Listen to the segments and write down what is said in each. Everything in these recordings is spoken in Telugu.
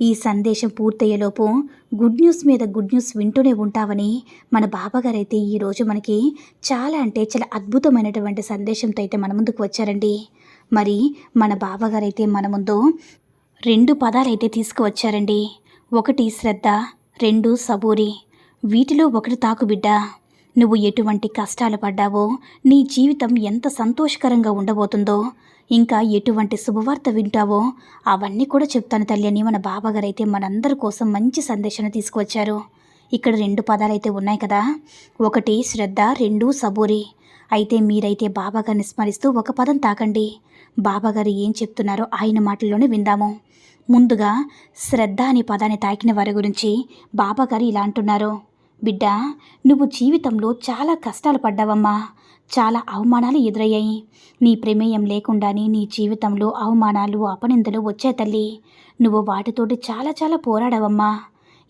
ఈ సందేశం పూర్తయ్యేలోపు గుడ్ న్యూస్ మీద గుడ్ న్యూస్ వింటూనే ఉంటావని మన బాబాగారైతే ఈరోజు మనకి చాలా అంటే చాలా అద్భుతమైనటువంటి సందేశంతో అయితే మన ముందుకు వచ్చారండి. మరి మన బాబాగారైతే మన ముందు రెండు పదాలైతే తీసుకువచ్చారండి. ఒకటి శ్రద్ధ రెండు సబూరి. వీటిలో ఒకటి తాకు బిడ్డ నువ్వు ఎటువంటి కష్టాలు పడ్డావో నీ జీవితం ఎంత సంతోషకరంగా ఉండబోతుందో ఇంకా ఎటువంటి శుభవార్త వింటావో అవన్నీ కూడా చెప్తాను తల్లి అని మన బాబాగారైతే మనందరి కోసం మంచి సందేశాన్ని తీసుకువచ్చారు. ఇక్కడ రెండు పదాలు అయితే ఉన్నాయి కదా. ఒకటి శ్రద్ధ రెండు సబూరి. అయితే మీరైతే బాబాగారిని స్మరిస్తూ ఒక పదం తాకండి. బాబాగారు ఏం చెప్తున్నారో ఆయన మాటల్లోనే విందాము. ముందుగా శ్రద్ధ అనే పదాన్ని తాకిన వారి గురించి బాబాగారు ఇలా అంటున్నారు. బిడ్డ నువ్వు జీవితంలో చాలా కష్టాలు పడ్డావమ్మా. చాలా అవమానాలు ఎదురయ్యాయి. నీ ప్రమేయం లేకుండానే నీ జీవితంలో అవమానాలు అపనిందలు వచ్చే తల్లి. నువ్వు వాటితోటి చాలా చాలా పోరాడావమ్మా.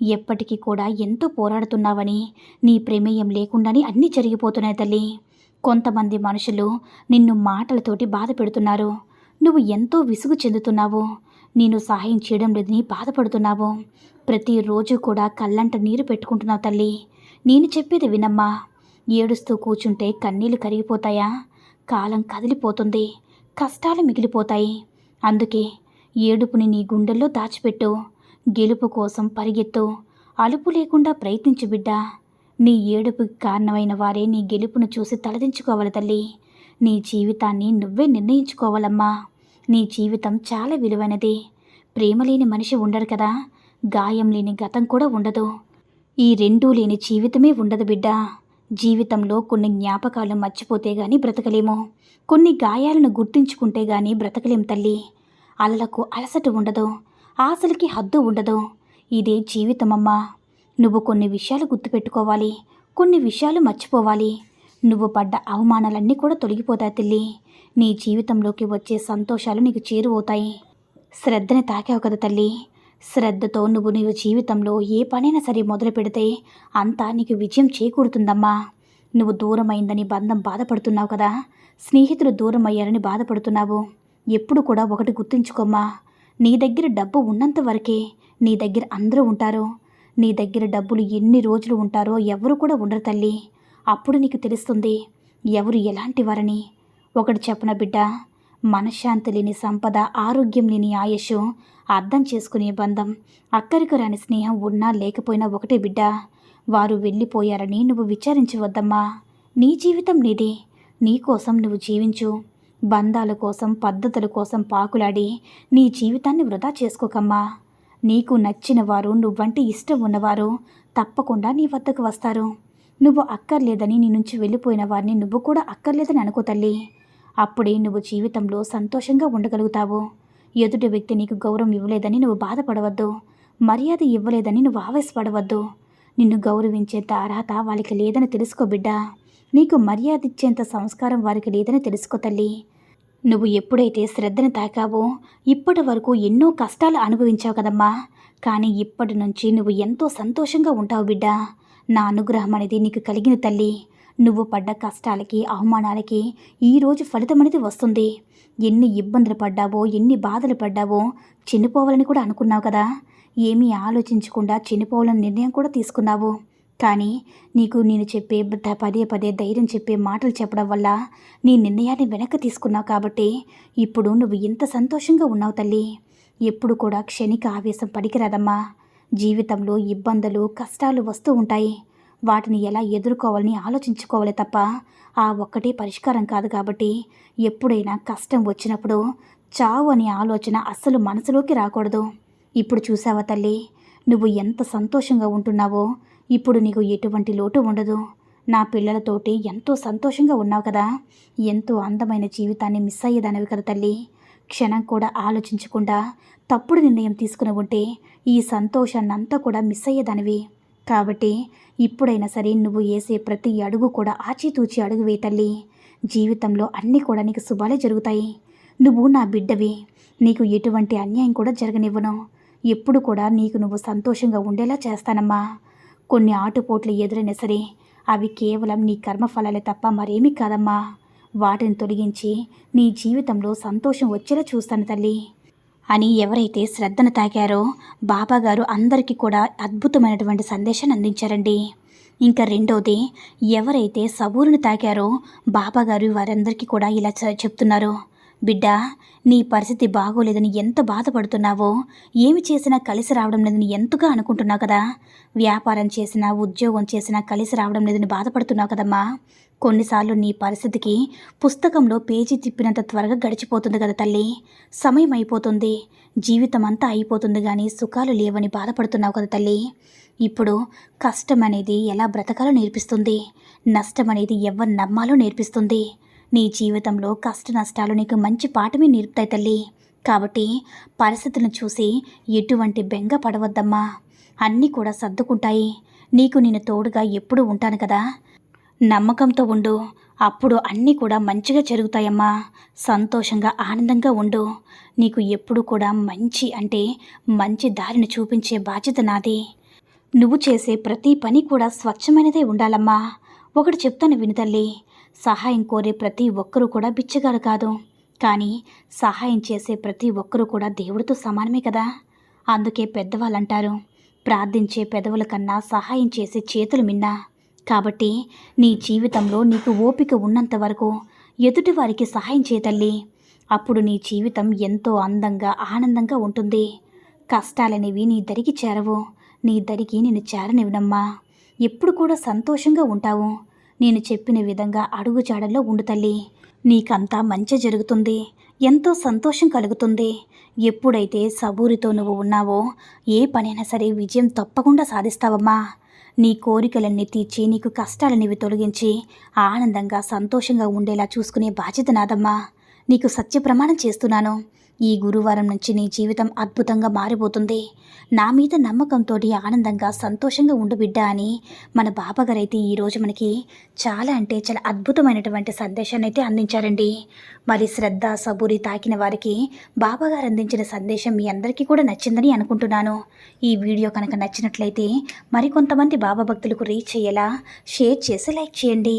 ఎప్పటికీ కూడా ఎంతో పోరాడుతున్నావని నీ ప్రమేయం లేకుండానే అన్నీ జరిగిపోతున్నాయి తల్లి. కొంతమంది మనుషులు నిన్ను మాటలతోటి బాధ పెడుతున్నారు. నువ్వు ఎంతో విసుగు చెందుతున్నావు. నేను సహాయం చేయడం లేదని బాధపడుతున్నావు. ప్రతిరోజు కూడా కళ్ళంట నీరు పెట్టుకుంటున్నావు తల్లి. నేను చెప్పేది వినమ్మా. ఏడుస్తూ కూర్చుంటే కన్నీళ్ళు కరిగిపోతాయా? కాలం కదిలిపోతుంది. కష్టాలు మిగిలిపోతాయి. అందుకే ఏడుపుని నీ గుండెల్లో దాచిపెట్టు. గెలుపు కోసం పరిగెత్తు. అలుపు లేకుండా ప్రయత్నించు బిడ్డ. నీ ఏడుపుకి కారణమైన వారే నీ గెలుపును చూసి తలదించుకోవాలి తల్లి. నీ జీవితాన్ని నువ్వే నిర్ణయించుకోవాలమ్మా. నీ జీవితం చాలా విలువైనది. ప్రేమ లేని మనిషి ఉండరు కదా. గాయం లేని గతం కూడా ఉండదు. ఈ రెండూ లేని జీవితమే ఉండదు బిడ్డ. జీవితంలో కొన్ని జ్ఞాపకాలు మర్చిపోతే గాని బ్రతకలేము. కొన్ని గాయాలను గుర్తించుకుంటే గాని బ్రతకలేం తల్లి. అలలకు అలసట ఉండదు. ఆశలకి హద్దు ఉండదు. ఇదే జీవితమమ్మా. నువ్వు కొన్ని విషయాలు గుర్తుపెట్టుకోవాలి. కొన్ని విషయాలు మర్చిపోవాలి. నువ్వు పడ్డ అవమానాలన్నీ కూడా తొలగిపోతాయి తల్లి. నీ జీవితంలోకి వచ్చే సంతోషాలు నీకు చేరువవుతాయి. శ్రద్ధని తాకావు కదా తల్లి. శ్రద్ధతో నువ్వు నీవు జీవితంలో ఏ పనైనా సరే మొదలు పెడితే అంతా నీకు విజయం చేకూరుతుందమ్మా. నువ్వు దూరమైందని బంధం బాధపడుతున్నావు కదా. స్నేహితులు దూరం అయ్యారని బాధపడుతున్నావు. ఎప్పుడు కూడా ఒకటి గుర్తుంచుకోమ్మా. నీ దగ్గర డబ్బు ఉన్నంత వరకే నీ దగ్గర అందరూ ఉంటారు. నీ దగ్గర డబ్బులు ఎన్ని రోజులు ఉంటారో ఎవరు కూడా ఉండరు తల్లి. అప్పుడు నీకు తెలుస్తుంది ఎవరు ఎలాంటి వారని. ఒకటి చెప్పన బిడ్డ మనశ్శాంతి లేని సంపద ఆరోగ్యం లేని ఆయుష్ అర్థం చేసుకునే బంధం అక్కరికి రాని స్నేహం ఉన్నా లేకపోయినా ఒకటే బిడ్డ. వారు వెళ్ళిపోయారని నువ్వు విచారించవద్దమ్మా. నీ జీవితం నీదే. నీ కోసం నువ్వు జీవించు. బంధాల కోసం పద్ధతుల కోసం పాకులాడి నీ జీవితాన్ని వృధా చేసుకోకమ్మా. నీకు నచ్చిన వారు నువ్వంటే ఇష్టం ఉన్నవారు తప్పకుండా నీ వద్దకు వస్తారు. నువ్వు అక్కర్లేదని నీ నుంచి వెళ్ళిపోయిన వారిని నువ్వు కూడా అక్కర్లేదని అనుకో తల్లి. అప్పుడే నువ్వు జీవితంలో సంతోషంగా ఉండగలుగుతావు. ఎదుటి వ్యక్తి నీకు గౌరవం ఇవ్వలేదని నువ్వు బాధపడవద్దు. మర్యాద ఇవ్వలేదని నువ్వు ఆవేశపడవద్దు. నిన్ను గౌరవించేంత అర్హత వాళ్ళకి లేదని తెలుసుకో బిడ్డ. నీకు మర్యాద ఇచ్చేంత సంస్కారం వారికి లేదని తెలుసుకో తల్లి. నువ్వు ఎప్పుడైతే శ్రద్ధను తాకావో ఇప్పటి వరకు ఎన్నో కష్టాలు అనుభవించావు కదమ్మా. కానీ ఇప్పటి నుంచి నువ్వు ఎంతో సంతోషంగా ఉంటావు బిడ్డా. నా అనుగ్రహం అనేది నీకు కలిగిన తల్లి. నువ్వు పడ్డ కష్టాలకి అవమానాలకి ఈరోజు ఫలితం అనేది వస్తుంది. ఎన్ని ఇబ్బందులు పడ్డావో ఎన్ని బాధలు పడ్డావో చనిపోవాలని కూడా అనుకున్నావు కదా. ఏమీ ఆలోచించకుండా చనిపోవాలని నిర్ణయం కూడా తీసుకున్నావు. కానీ నీకు నేను చెప్పే పదే పదే ధైర్యం చెప్పే మాటలు చెప్పడం వల్ల నీ నిర్ణయాన్ని వెనక్కి తీసుకున్నావు కాబట్టి ఇప్పుడు నువ్వు ఇంత సంతోషంగా ఉన్నావు తల్లి. ఎప్పుడు కూడా క్షణిక ఆవేశం పడికిరాదమ్మా జీవితంలో ఇబ్బందులు కష్టాలు వస్తూ ఉంటాయి. వాటిని ఎలా ఎదుర్కోవాలని ఆలోచించుకోవాలి తప్ప ఆ ఒక్కటే పరిష్కారం కాదు కాబట్టి ఎప్పుడైనా కష్టం వచ్చినప్పుడు చావు అనే ఆలోచన అస్సలు మనసులోకి రాకూడదు. ఇప్పుడు చూసావా తల్లి? నువ్వు ఎంత సంతోషంగా ఉంటున్నావో ఇప్పుడు నీకు ఎటువంటి లోటు ఉండదు. నా పిల్లలతోటి ఎంతో సంతోషంగా ఉన్నావు కదా. ఎంతో అందమైన జీవితాన్ని మిస్ అయ్యేదానివి కదా తల్లి. క్షణం కూడా ఆలోచించకుండా తప్పుడు నిర్ణయం తీసుకుని ఉంటే ఈ సంతోషాన్ని అంతా కూడా మిస్ అయ్యేదానివి. కాబట్టి ఇప్పుడైనా సరే నువ్వు వేసే ప్రతి అడుగు కూడా ఆచితూచి అడుగు వే తల్లి. జీవితంలో అన్నీ కూడా నీకు శుభాలే జరుగుతాయి. నువ్వు నా బిడ్డవి. నీకు ఎటువంటి అన్యాయం కూడా జరగనివ్వను. ఎప్పుడు కూడా నీకు నువ్వు సంతోషంగా ఉండేలా చేస్తానమ్మా. కొన్ని ఆటుపోట్లు ఎదురైనా సరే అవి కేవలం నీ కర్మఫలాలే తప్ప మరేమీ కాదమ్మా. వాటిని తొలగించి నీ జీవితంలో సంతోషం వచ్చేలా చూస్తాను తల్లి. అని ఎవరైతే శ్రద్ధను తాకారో బాబాగారు అందరికీ కూడా అద్భుతమైనటువంటి సందేశాన్ని అందించారండి. ఇంకా రెండవది ఎవరైతే సబూరును తాకారో బాబాగారు వారందరికీ కూడా ఇలా చెప్తున్నారు. బిడ్డ నీ పరిస్థితి బాగోలేదని ఎంత బాధపడుతున్నావో ఏమి చేసినా కలిసి రావడం లేదని ఎంతగా అనుకుంటున్నావు కదా? వ్యాపారం చేసినా ఉద్యోగం చేసినా కలిసి రావడం లేదని బాధపడుతున్నావు కదమ్మా. కొన్నిసార్లు నీ పరిస్థితికి పుస్తకంలో పేజీ తిప్పినంత త్వరగా గడిచిపోతుంది కదా తల్లి. సమయం అయిపోతుంది. జీవితం అంతా అయిపోతుంది కానీ సుఖాలు లేవని బాధపడుతున్నావు కదా తల్లి. ఇప్పుడు కష్టం అనేది ఎలా బ్రతకాలో నేర్పిస్తుంది. నష్టం అనేది ఎవరు నమ్మాలో నేర్పిస్తుంది. నీ జీవితంలో కష్ట నష్టాలు నీకు మంచి పాఠమే నేర్పుతాయి తల్లి. కాబట్టి పరిస్థితులను చూసి ఎటువంటి బెంగ పడవద్దమ్మా. అన్నీ కూడా సర్దుకుంటాయి. నీకు నేను తోడుగా ఎప్పుడూ ఉంటాను కదా. నమ్మకంతో ఉండు. అప్పుడు అన్నీ కూడా మంచిగా జరుగుతాయమ్మా. సంతోషంగా ఆనందంగా ఉండు. నీకు ఎప్పుడు కూడా మంచి అంటే మంచి దారిని చూపించే బాధ్యత నాది. నువ్వు చేసే ప్రతి పని కూడా స్వచ్ఛమైనదే ఉండాలమ్మా. ఒకటి చెప్తాను విను తల్లి. సహాయం కోరే ప్రతి ఒక్కరూ కూడా బిచ్చగాడు కాదు. కానీ సహాయం చేసే ప్రతి ఒక్కరూ కూడా దేవుడితో సమానమే కదా? అందుకే పెద్దవాళ్ళు అంటారు ప్రార్థించే పెదవుల కన్నా సహాయం చేసే చేతులు మిన్నా. కాబట్టి నీ జీవితంలో నీకు ఓపిక ఉన్నంత వరకు ఎదుటి వారికి సహాయం చేయతల్లి అప్పుడు నీ జీవితం ఎంతో అందంగా ఆనందంగా ఉంటుంది. కష్టాలనేవి నీ దరికి చేరవు. నీ దరికి నేను చేరనివ్వనమ్మా. ఎప్పుడు కూడా సంతోషంగా ఉంటావు. నేను చెప్పిన విధంగా అడుగుజాడల్లో ఉండు తల్లి. నీకంతా మంచి జరుగుతుంది. ఎంతో సంతోషం కలుగుతుంది. ఎప్పుడైతే సబూరితో నువ్వు ఉన్నావో ఏ పనైనా సరే విజయం తప్పకుండా సాధిస్తావమ్మా. నీ కోరికలన్నీ తీర్చి నీకు కష్టాలనేవి తొలగించి ఆనందంగా సంతోషంగా ఉండేలా చూసుకునే బాధ్యత నాదమ్మా. నీకు సత్య ప్రమాణం చేస్తున్నాను. ఈ గురువారం నుంచి నీ జీవితం అద్భుతంగా మారిపోతుంది. నా మీద నమ్మకంతో ఆనందంగా సంతోషంగా ఉండు బిడ్డ అని మన బాబాగారైతే ఈరోజు మనకి చాలా అంటే చాలా అద్భుతమైనటువంటి సందేశాన్ని అయితే అందించారండి. మరి శ్రద్ధ సబూరి తాకిన వారికి బాబాగారు అందించిన సందేశం మీ అందరికీ కూడా నచ్చిందని అనుకుంటున్నాను. ఈ వీడియో కనుక నచ్చినట్లయితే మరికొంతమంది బాబా భక్తులకు రీచ్ అయ్యేలా షేర్ చేసి లైక్ చేయండి.